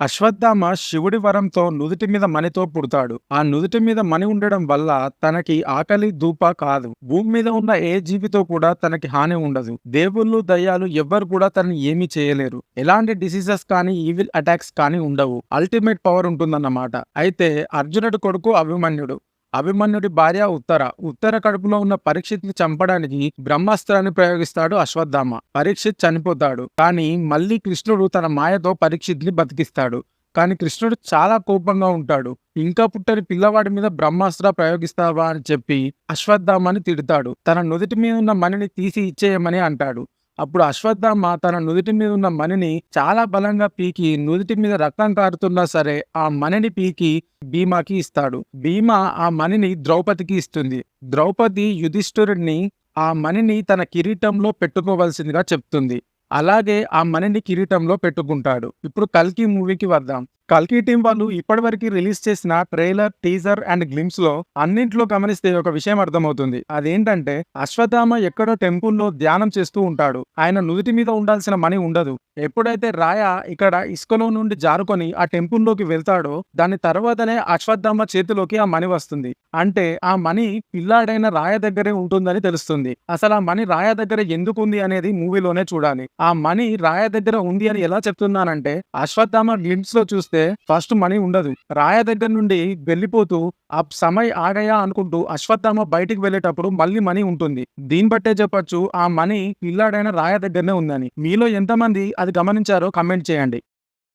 అశ్వత్థామ శివుడి వరంతో నుదుటి మీద మణితో పుడతాడు. ఆ నుదుటి మీద మణి ఉండడం వల్ల తనకి ఆకలి దూప కాదు. భూమి మీద ఉన్న ఏ జీవితో కూడా తనకి హాని ఉండదు. దేవుళ్ళు దయ్యాలు ఎవ్వరు కూడా తనని ఏమీ చేయలేరు. ఎలాంటి డిసీజెస్ కానీ ఈవిల్ అటాక్స్ కానీ ఉండవు. అల్టిమేట్ పవర్ ఉంటుందన్నమాట. అయితే అర్జునుడు కొడుకు అభిమన్యుడు. అభిమన్యుడి భార్య ఉత్తర. ఉత్తర కడుపులో ఉన్న పరీక్షిత్ని చంపడానికి బ్రహ్మాస్త్రాన్ని ప్రయోగిస్తాడు అశ్వత్థామ. పరీక్షిత్ చనిపోతాడు. కానీ మళ్ళీ కృష్ణుడు తన మాయతో పరీక్షిత్ని బతికిస్తాడు. కానీ కృష్ణుడు చాలా కోపంగా ఉంటాడు. ఇంకా పుట్టని పిల్లవాడి మీద బ్రహ్మాస్త్ర ప్రయోగిస్తావా అని చెప్పి అశ్వత్థామని తిడతాడు. తన నుదుటి మీద ఉన్న మణిని తీసి ఇచ్చేయమని అంటాడు. అప్పుడు అశ్వత్థామ తన నుదుటి మీద ఉన్న మణిని చాలా బలంగా పీకి నుదుటి మీద రక్తం కారుతున్నా సరే ఆ మణిని పీకి భీమాకి ఇస్తాడు. భీమా ఆ మణిని ద్రౌపదికి ఇస్తుంది. ద్రౌపది యుధిష్ఠురుడిని ఆ మణిని తన కిరీటంలో పెట్టుకోవలసిందిగా చెప్తుంది. అలాగే ఆ మణిని కిరీటంలో పెట్టుకుంటాడు. ఇప్పుడు కల్కి మూవీకి వద్దాం. కల్కి టీం వాళ్ళు ఇప్పటివరకు రిలీజ్ చేసిన ట్రైలర్ టీజర్ అండ్ గ్లిమ్స్లో అన్నింటిలో గమనిస్తే ఒక విషయం అర్థమవుతుంది. అదేంటంటే అశ్వత్థామ ఎక్కడో టెంపుల్లో ధ్యానం చేస్తూ ఉంటాడు. ఆయన నుదుటి మీద ఉండాల్సిన మణి ఉండదు. ఎప్పుడైతే రాయ ఇక్కడ ఇసుకలో నుండి జారుకొని ఆ టెంపుల్లోకి వెళ్తాడో దాని తర్వాతనే అశ్వత్థామ చేతిలోకి ఆ మణి వస్తుంది. అంటే ఆ మణి పిల్లాడైన రాయ దగ్గరే ఉంటుందని తెలుస్తుంది. అసలు ఆ మణి రాయ దగ్గర ఎందుకు ఉంది అనేది మూవీలోనే చూడాలి. ఆ మణి రాయ దగ్గర ఉంది అని ఎలా చెప్తున్నానంటే అశ్వత్థామ గ్లిమ్స్లో చూస్తే ఫస్ట్ మనీ ఉండదు. రాయ దగ్గర నుండి వెళ్ళిపోతూ ఆ సమయ్ ఆగయా అనుకుంటూ అశ్వత్థామ బయటికి వెళ్ళేటప్పుడు మళ్ళీ మనీ ఉంటుంది. దీన్ని బట్టే చెప్పొచ్చు ఆ మనీ పిల్లాడైన రాయ దగ్గరనే ఉందని. మీలో ఎంతమంది అది గమనించారో కమెంట్ చేయండి.